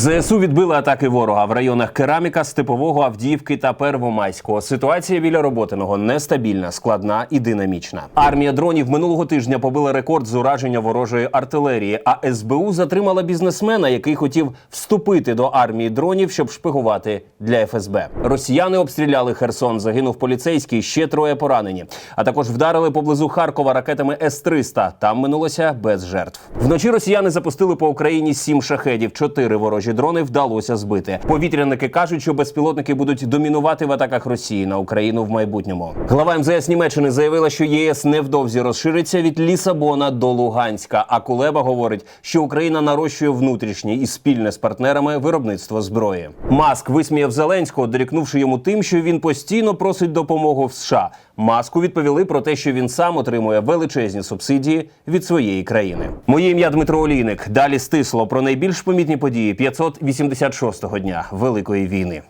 ЗСУ відбили атаки ворога в районах Кераміка, Степового, Авдіївки та Первомайського. Ситуація біля роботиного нестабільна, складна і динамічна. Армія дронів минулого тижня побила рекорд з ураження ворожої артилерії. А СБУ затримала бізнесмена, який хотів вступити до армії дронів, щоб шпигувати для ФСБ. Росіяни обстріляли Херсон. Загинув поліцейський, ще троє поранені. А також вдарили поблизу Харкова ракетами С-300. Там минулося без жертв. Вночі росіяни запустили по Україні сім шахедів. Чотири ворожі дрони вдалося збити. Повітряники кажуть, що безпілотники будуть домінувати в атаках Росії на Україну в майбутньому. Глава МЗС Німеччини заявила, що ЄС невдовзі розшириться від Лісабона до Луганська. А Кулеба говорить, що Україна нарощує внутрішнє і спільне з партнерами виробництво зброї. Маск висміяв Зеленського, дорікнувши йому тим, що він постійно просить допомогу в США. Маску відповіли про те, що він сам отримує величезні субсидії від своєї країни. Моє ім'я Дмитро Олійник. Далі стисло про найбільш помітні події 586-го дня Великої війни.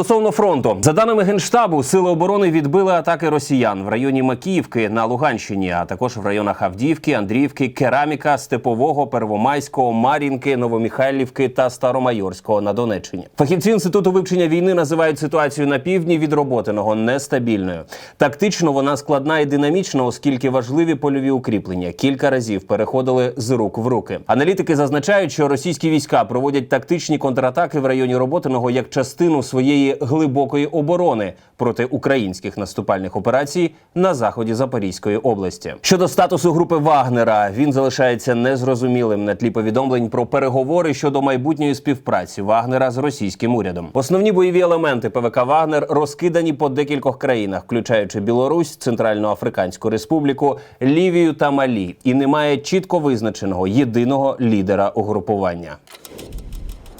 Стосовно фронту, за даними генштабу, сили оборони відбили атаки росіян в районі Макіївки на Луганщині, а також в районах Авдіївки, Андріївки, Кераміка, Степового, Первомайського, Мар'їнки, Новоміхайлівки та Старомайорського на Донеччині. Фахівці інституту вивчення війни називають ситуацію на півдні від роботиного нестабільною. Тактично вона складна і динамічна, оскільки важливі польові укріплення кілька разів переходили з рук в руки. Аналітики зазначають, що російські війська проводять тактичні контратаки в районі роботиного як частину своєї глибокої оборони проти українських наступальних операцій на заході Запорізької області. Щодо статусу групи Вагнера, він залишається незрозумілим на тлі повідомлень про переговори щодо майбутньої співпраці Вагнера з російським урядом. Основні бойові елементи ПВК Вагнер розкидані по декількох країнах, включаючи Білорусь, Центральноафриканську Республіку, Лівію та Малі, і немає чітко визначеного єдиного лідера угрупування.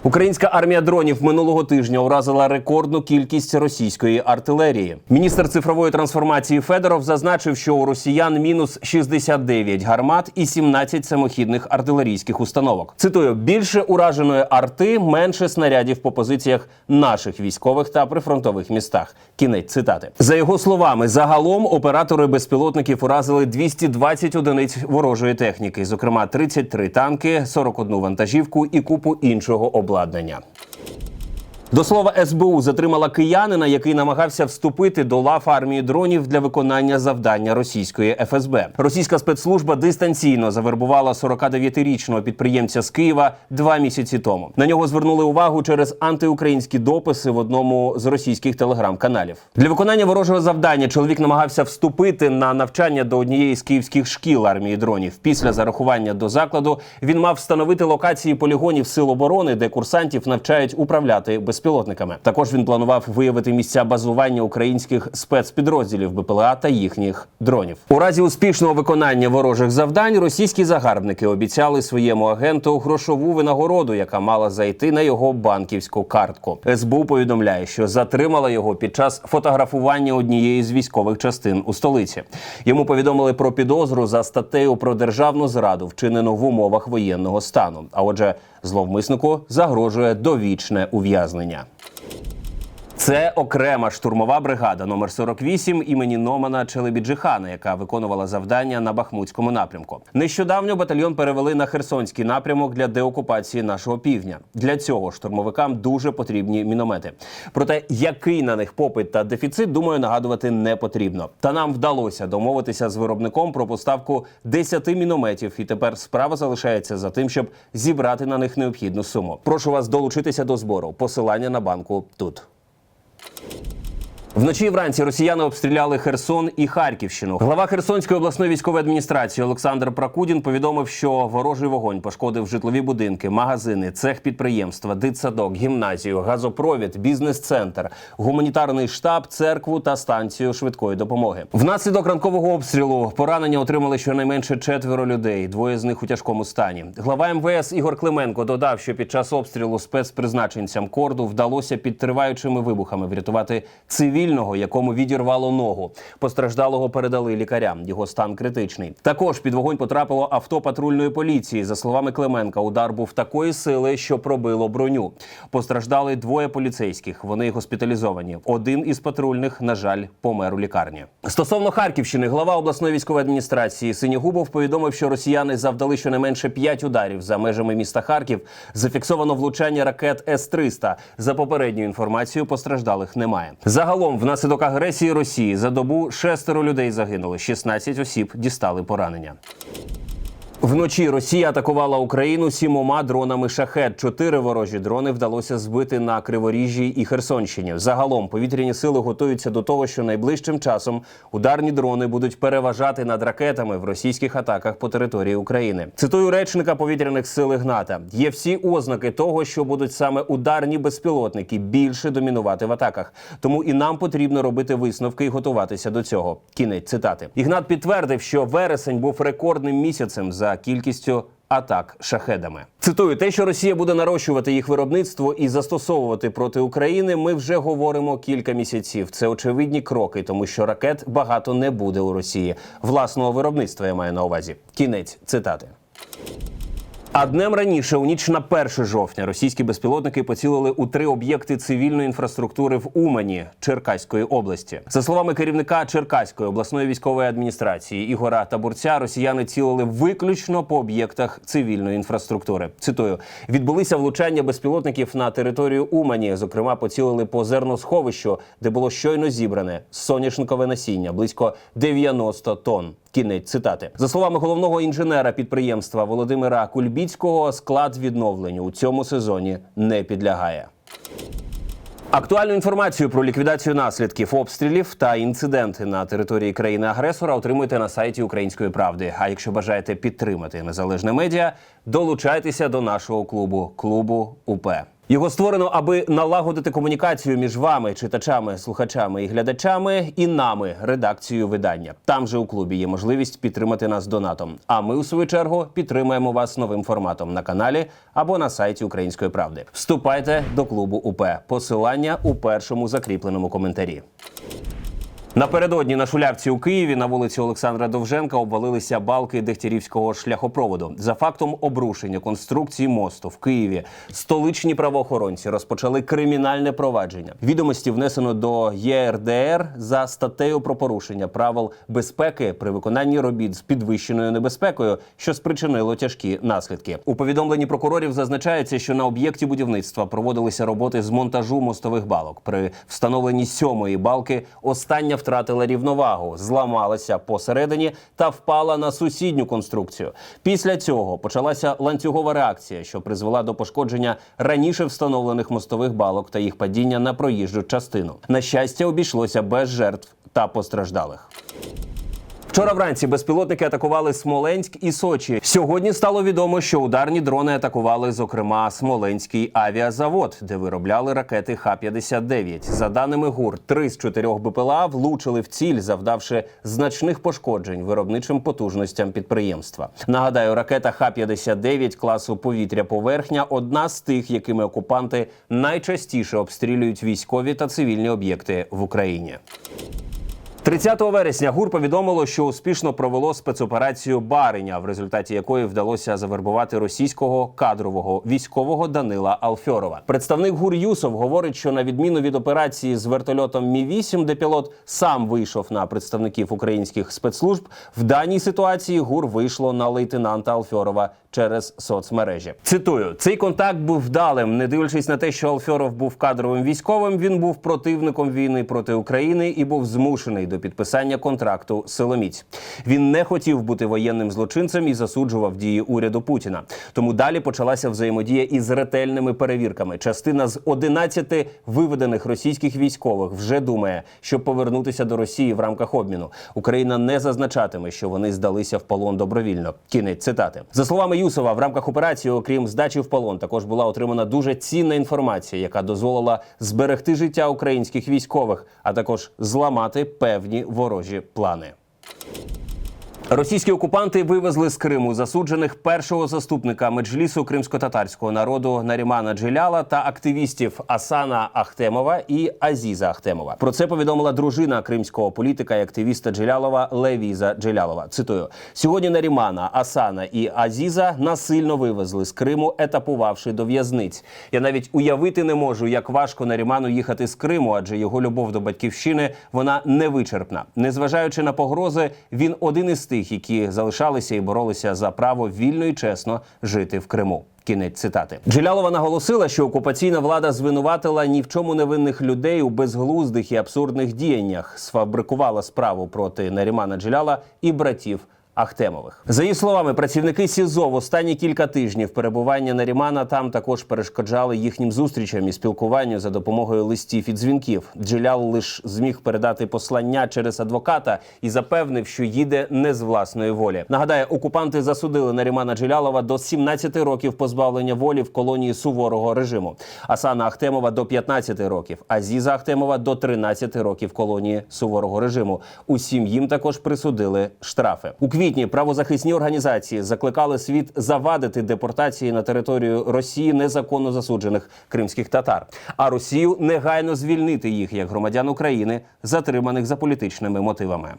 Українська армія дронів минулого тижня уразила рекордну кількість російської артилерії. Міністр цифрової трансформації Федоров зазначив, що у росіян мінус 69 гармат і 17 самохідних артилерійських установок. Цитую: більше ураженої арти, менше снарядів по позиціях наших військових та прифронтових містах. Кінець цитати за його словами. Загалом оператори безпілотників уразили 220 одиниць ворожої техніки, зокрема 33 танки, 41 вантажівку і купу іншого обладнання обладнання. До слова, СБУ затримала киянина, який намагався вступити до лав армії дронів для виконання завдання російської ФСБ. Російська спецслужба дистанційно завербувала 49-річного підприємця з Києва два місяці тому. На нього звернули увагу через антиукраїнські дописи в одному з російських телеграм-каналів. Для виконання ворожого завдання чоловік намагався вступити на навчання до однієї з київських шкіл армії дронів. Після зарахування до закладу він мав встановити локації полігонів сил оборони, де курсантів навчають управляти безпілотниками. Також він планував виявити місця базування українських спецпідрозділів БПЛА та їхніх дронів. У разі успішного виконання ворожих завдань російські загарбники обіцяли своєму агенту грошову винагороду, яка мала зайти на його банківську картку. СБУ повідомляє, що затримала його під час фотографування однієї з військових частин у столиці. Йому повідомили про підозру за статтею про державну зраду, вчинену в умовах воєнного стану. А отже, зловмиснику загрожує довічне ув'язнення. Це окрема штурмова бригада номер 48 імені Номана Челебіджихана, яка виконувала завдання на Бахмутському напрямку. Нещодавно батальйон перевели на Херсонський напрямок для деокупації нашого півдня. Для цього штурмовикам дуже потрібні міномети. Проте який на них попит та дефіцит, думаю, нагадувати не потрібно. Та нам вдалося домовитися з виробником про поставку 10 мінометів, і тепер справа залишається за тим, щоб зібрати на них необхідну суму. Прошу вас долучитися до збору. Посилання на банку тут. Thank you. Вночі і вранці росіяни обстріляли Херсон і Харківщину. Глава Херсонської обласної військової адміністрації Олександр Прокудін повідомив, що ворожий вогонь пошкодив житлові будинки, магазини, цех підприємства, дитсадок, гімназію, газопровід, бізнес-центр, гуманітарний штаб, церкву та станцію швидкої допомоги. Внаслідок ранкового обстрілу поранення отримали щонайменше четверо людей. Двоє з них у тяжкому стані. Глава МВС Ігор Клименко додав, що під час обстрілу спецпризначенцям корду вдалося під триваючими вибухами врятувати цивільних цивільного, якому відірвало ногу. Постраждалого передали лікарям. Його стан критичний. Також під вогонь потрапило авто патрульної поліції. За словами Клименка, удар був такої сили, що пробило броню. Постраждали двоє поліцейських. Вони госпіталізовані. Один із патрульних, на жаль, помер у лікарні. Стосовно Харківщини, глава обласної військової адміністрації Синігубов повідомив, що росіяни завдали щонайменше п'ять ударів за межами міста Харків. Зафіксовано влучання ракет С-300. За попередньою інформацією, постраждалих немає. Загалом, внаслідок агресії Росії за добу шестеро людей загинули, 16 осіб дістали поранення. Вночі Росія атакувала Україну сімома дронами шахет. Чотири ворожі дрони вдалося збити на Криворіжжі і Херсонщині. Загалом повітряні сили готуються до того, що найближчим часом ударні дрони будуть переважати над ракетами в російських атаках по території України. Цитую речника повітряних сил Ігната: є всі ознаки того, що будуть саме ударні безпілотники більше домінувати в атаках. Тому і нам потрібно робити висновки і готуватися до цього. Кінець цитати. Ігнат підтвердив, що вересень був рекордним місяцем за кількістю атак шахедами. Цитую, те, що Росія буде нарощувати їх виробництво і застосовувати проти України, ми вже говоримо кілька місяців. Це очевидні кроки, тому що ракет багато не буде у Росії. Власного виробництва я маю на увазі. Кінець цитати. А днем раніше, у ніч на 1 жовтня, російські безпілотники поцілили у три об'єкти цивільної інфраструктури в Умані Черкаської області. За словами керівника Черкаської обласної військової адміністрації Ігора Табурця, росіяни цілили виключно по об'єктах цивільної інфраструктури. Цитую: відбулися влучання безпілотників на територію Умані. Зокрема, поцілили по зерносховищу, де було щойно зібране соняшникове насіння близько 90 тонн. Кінець цитати за словами головного інженера підприємства Володимира Кульбіцького, склад відновленню у цьому сезоні не підлягає. Актуальну інформацію про ліквідацію наслідків обстрілів та інциденти на території країни-агресора отримуйте на сайті Української правди. А якщо бажаєте підтримати незалежне медіа, долучайтеся до нашого клубу клубу УП. Його створено, аби налагодити комунікацію між вами, читачами, слухачами і глядачами, і нами, редакцією видання. Там же у клубі є можливість підтримати нас донатом. А ми, у свою чергу, підтримаємо вас новим форматом на каналі або на сайті Української правди. Вступайте до клубу УП. Посилання у першому закріпленому коментарі. Напередодні на Шулявці у Києві на вулиці Олександра Довженка обвалилися балки Дегтярівського шляхопроводу. За фактом обрушення конструкції мосту в Києві столичні правоохоронці розпочали кримінальне провадження. Відомості внесено до ЄРДР за статтею про порушення правил безпеки при виконанні робіт з підвищеною небезпекою, що спричинило тяжкі наслідки. У повідомленні прокурорів зазначається, що на об'єкті будівництва проводилися роботи з монтажу мостових балок. При встановленні сьомої балки остання втратила рівновагу, зламалася посередині та впала на сусідню конструкцію. Після цього почалася ланцюгова реакція, що призвела до пошкодження раніше встановлених мостових балок та їх падіння на проїжджу частину. На щастя, обійшлося без жертв та постраждалих. Вчора вранці безпілотники атакували Смоленськ і Сочі. Сьогодні стало відомо, що ударні дрони атакували, зокрема, Смоленський авіазавод, де виробляли ракети Х-59. За даними ГУР, три з чотирьох БПЛА влучили в ціль, завдавши значних пошкоджень виробничим потужностям підприємства. Нагадаю, ракета Х-59 класу повітря-поверхня одна з тих, якими окупанти найчастіше обстрілюють військові та цивільні об'єкти в Україні. 30 вересня ГУР повідомило, що успішно провело спецоперацію Бариня, в результаті якої вдалося завербувати російського кадрового військового Данила Алфьорова. Представник ГУР Юсов говорить, що на відміну від операції з вертольотом Мі 8 де пілот сам вийшов на представників українських спецслужб, в даній ситуації ГУР вийшло на лейтенанта Алфьорова через соцмережі. Цитую: цей контакт був вдалим, не дивлячись на те, що Алфьоров був кадровим військовим. Він був противником війни проти України і був змушений до підписання контракту силоміць. Він не хотів бути воєнним злочинцем і засуджував дії уряду Путіна. Тому далі почалася взаємодія із ретельними перевірками. Частина з 11 виведених російських військових вже думає, щоб повернутися до Росії в рамках обміну. Україна не зазначатиме, що вони здалися в полон добровільно. Кінець цитати за словами Юсова. В рамках операції, окрім здачі в полон, також була отримана дуже цінна інформація, яка дозволила зберегти життя українських військових, а також зламати певні ворожі плани. Російські окупанти вивезли з Криму засуджених першого заступника меджлісу кримсько-татарського народу Нарімана Джиляла та активістів Асана Ахтемова і Азіза Ахтемова. Про це повідомила дружина кримського політика і активіста Джилялова Левіза Джилялова. Цитую: сьогодні Нарімана, Асана і Азіза насильно вивезли з Криму, етапувавши до в'язниць. Я навіть уявити не можу, як важко Наріману їхати з Криму, адже його любов до батьківщини вона невичерпна. Незважаючи на погрози, він один із тих, які залишалися і боролися за право вільно і чесно жити в Криму. Кінець цитати Джилялова наголосила, що окупаційна влада звинуватила ні в чому невинних людей у безглуздих і абсурдних діяннях, сфабрикувала справу проти Нарімана Джиляла і братів. Ахтемових за її словами, працівники СІЗО в останні кілька тижнів перебування Нарімана там також перешкоджали їхнім зустрічам і спілкуванню за допомогою листів і дзвінків. Джилял лише зміг передати послання через адвоката і запевнив, що їде не з власної волі. Нагадаю, окупанти засудили Нарімана Джилялова до 17 років позбавлення волі в колонії суворого режиму. Асана Ахтемова до 15 років, Азіза Ахтемова до 13 років колонії суворого режиму. Усім їм також присудили штрафи. У квітні правозахисні організації закликали світ завадити депортації на територію Росії незаконно засуджених кримських татар, а Росію негайно звільнити їх як громадян України, затриманих за політичними мотивами.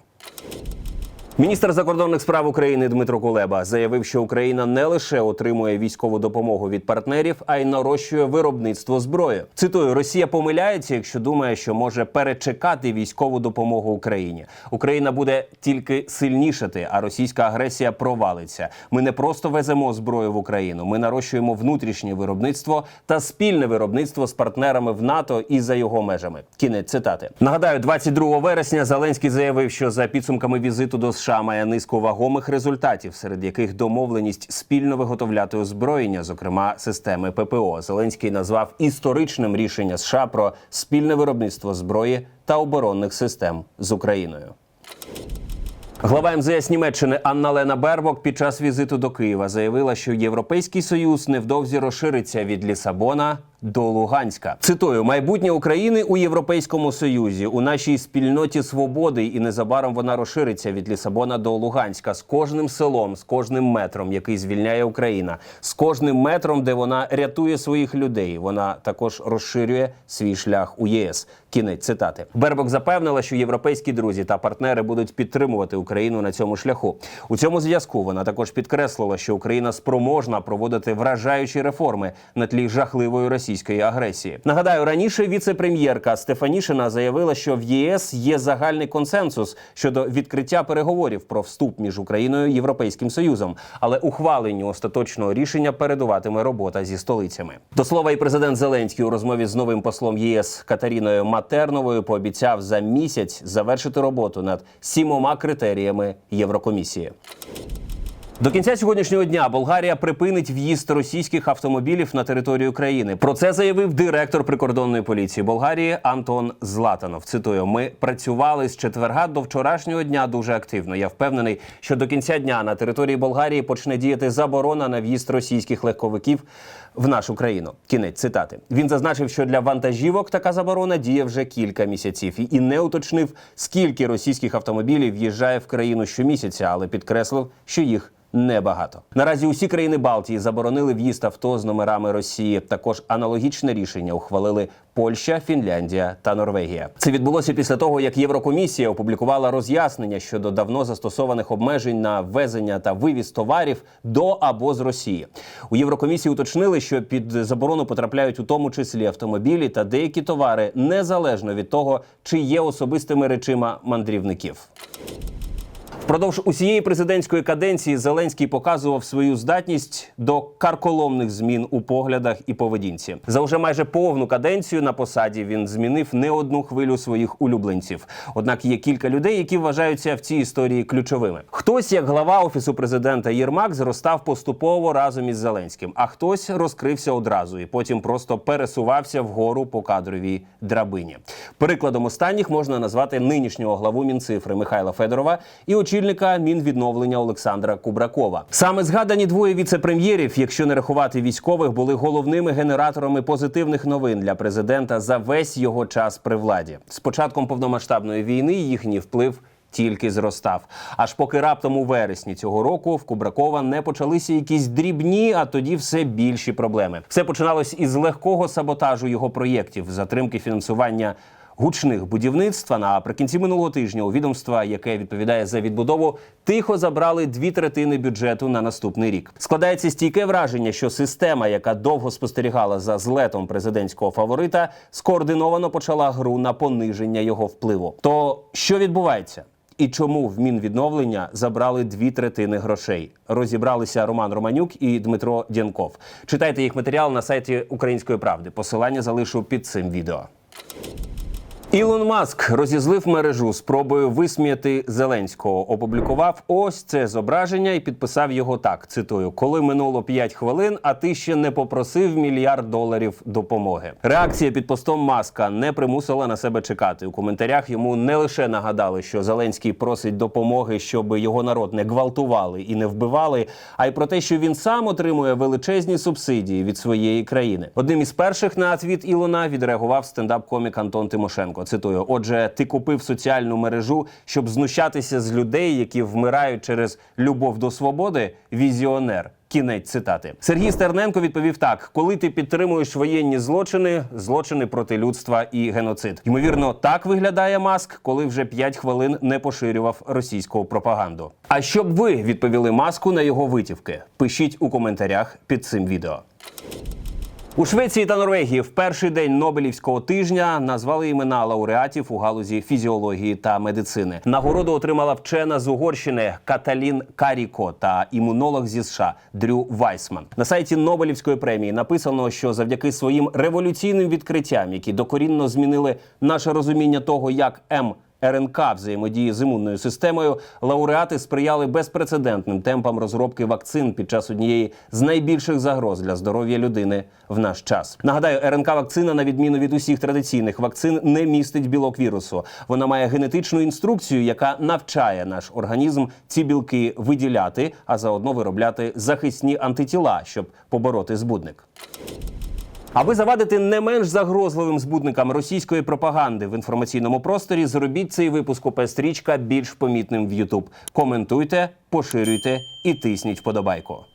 Міністр закордонних справ України Дмитро Кулеба заявив, що Україна не лише отримує військову допомогу від партнерів, а й нарощує виробництво зброї. Цитую: Росія помиляється, якщо думає, що може перечекати військову допомогу Україні. Україна буде тільки сильнішати, а російська агресія провалиться. Ми не просто веземо зброю в Україну. Ми нарощуємо внутрішнє виробництво та спільне виробництво з партнерами в НАТО і за його межами. Кінець цитати. Нагадаю, 22 вересня Зеленський заявив, що за підсумками візиту до США має низку вагомих результатів, серед яких домовленість спільно виготовляти озброєння, зокрема системи ППО. Зеленський назвав історичним рішення США про спільне виробництво зброї та оборонних систем з Україною. Глава МЗС Німеччини Анна Лена Бербок під час візиту до Києва заявила, що Європейський союз невдовзі розшириться від Лісабона до Луганська. Цитую майбутнє України у Європейському Союзі у нашій спільноті свободи, і незабаром вона розшириться від Лісабона до Луганська з кожним селом, з кожним метром, який звільняє Україна, з кожним метром, де вона рятує своїх людей. Вона також розширює свій шлях у ЄС. Кінець цитати Бербок запевнила, що європейські друзі та партнери будуть підтримувати Україну на цьому шляху. У цьому зв'язку вона також підкреслила, що Україна спроможна проводити вражаючі реформи на тлі жахливої російської агресії. Нагадаю, раніше віце-прем'єрка Стефанішина заявила, що в ЄС є загальний консенсус щодо відкриття переговорів про вступ між Україною і Європейським Союзом, але ухваленню остаточного рішення передуватиме робота зі столицями. До слова, і президент Зеленський у розмові з новим послом ЄС Катаріною Матерновою пообіцяв за місяць завершити роботу над сімома критеріями Єврокомісії. До кінця сьогоднішнього дня Болгарія припинить в'їзд російських автомобілів на територію країни. Про це заявив директор прикордонної поліції Болгарії Антон Златанов. Цитую: ми працювали з четверга до вчорашнього дня дуже активно. Я впевнений, що до кінця дня на території Болгарії почне діяти заборона на в'їзд російських легковиків в нашу країну. Кінець цитати. Він зазначив, що для вантажівок така заборона діє вже кілька місяців і не уточнив, скільки російських автомобілів в'їжджає в країну щомісяця, але підкреслив, що їх небагато. Наразі усі країни Балтії заборонили в'їзд авто з номерами Росії. Також аналогічне рішення ухвалили Польща, Фінляндія та Норвегія. Це відбулося після того, як Єврокомісія опублікувала роз'яснення щодо давно застосованих обмежень на ввезення та вивіз товарів до або з Росії. У Єврокомісії уточнили, що під заборону потрапляють у тому числі автомобілі та деякі товари незалежно від того, чи є особистими речима мандрівників. Впродовж усієї президентської каденції Зеленський показував свою здатність до карколомних змін у поглядах і поведінці. За вже майже повну каденцію на посаді він змінив не одну хвилю своїх улюбленців. Однак є кілька людей, які вважаються в цій історії ключовими. Хтось, як глава офісу президента Єрмак, зростав поступово разом із Зеленським, а хтось розкрився одразу і потім просто пересувався вгору по кадровій драбині. Прикладом останніх можна назвати нинішнього главу Мінцифри Михайла Федорова і очільника Мінвідновлення Олександра Кубракова. Саме згадані двоє віце-прем'єрів, якщо не рахувати військових, були головними генераторами позитивних новин для президента за весь його час при владі. З початком повномасштабної війни їхній вплив тільки зростав. Аж поки раптом у вересні цього року в Кубракова не почалися якісь дрібні, а тоді все більші проблеми. Все починалось із легкого саботажу його проєктів, затримки фінансування гучних будівництв. А наприкінці минулого тижня у відомства, яке відповідає за відбудову, тихо забрали дві третини бюджету на наступний рік. Складається стійке враження, що система, яка довго спостерігала за злетом президентського фаворита, скоординовано почала гру на пониження його впливу. То що відбувається? І чому в Мінвідновлення забрали дві третини грошей? Розібралися Роман Романюк і Дмитро Дянков. Читайте їх матеріал на сайті Української правди. Посилання залишу під цим відео. Ілон Маск розізлив мережу спробою висміяти Зеленського. Опублікував ось це зображення і підписав його так: цитую: коли минуло 5 хвилин, а ти ще не попросив мільярд доларів допомоги. Реакція під постом Маска не примусила на себе чекати. У коментарях йому не лише нагадали, що Зеленський просить допомоги, щоб його народ не гвалтували і не вбивали, а й про те, що він сам отримує величезні субсидії від своєї країни. Одним із перших на твіт Ілона відреагував стендап-комік Антон Тимошенко. Цитую: Отже, ти купив соціальну мережу, щоб знущатися з людей, які вмирають через любов до свободи. Візіонер. Кінець цитати Сергій Стерненко відповів так: коли ти підтримуєш воєнні злочини, злочини проти людства і геноцид. Ймовірно, так виглядає маск, коли вже 5 хвилин не поширював російську пропаганду. А щоб ви відповіли маску на його витівки, пишіть у коментарях під цим відео. У Швеції та Норвегії в перший день Нобелівського тижня назвали імена лауреатів у галузі фізіології та медицини. Нагороду отримала вчена з Угорщини Каталін Каріко та імунолог зі США Дрю Вайсман. На сайті Нобелівської премії написано, що завдяки своїм революційним відкриттям, які докорінно змінили наше розуміння того, як М. РНК взаємодії з імунною системою лауреати сприяли безпрецедентним темпам розробки вакцин під час однієї з найбільших загроз для здоров'я людини в наш час. Нагадаю, РНК вакцина, на відміну від усіх традиційних вакцин, не містить білок вірусу. Вона має генетичну інструкцію, яка навчає наш організм ці білки виділяти, а заодно виробляти захисні антитіла, щоб побороти збудник. Аби завадити не менш загрозливим збудникам російської пропаганди в інформаційному просторі, зробіть цей випуск стрічка більш помітним в Ютуб. Коментуйте, поширюйте і тисніть вподобайку.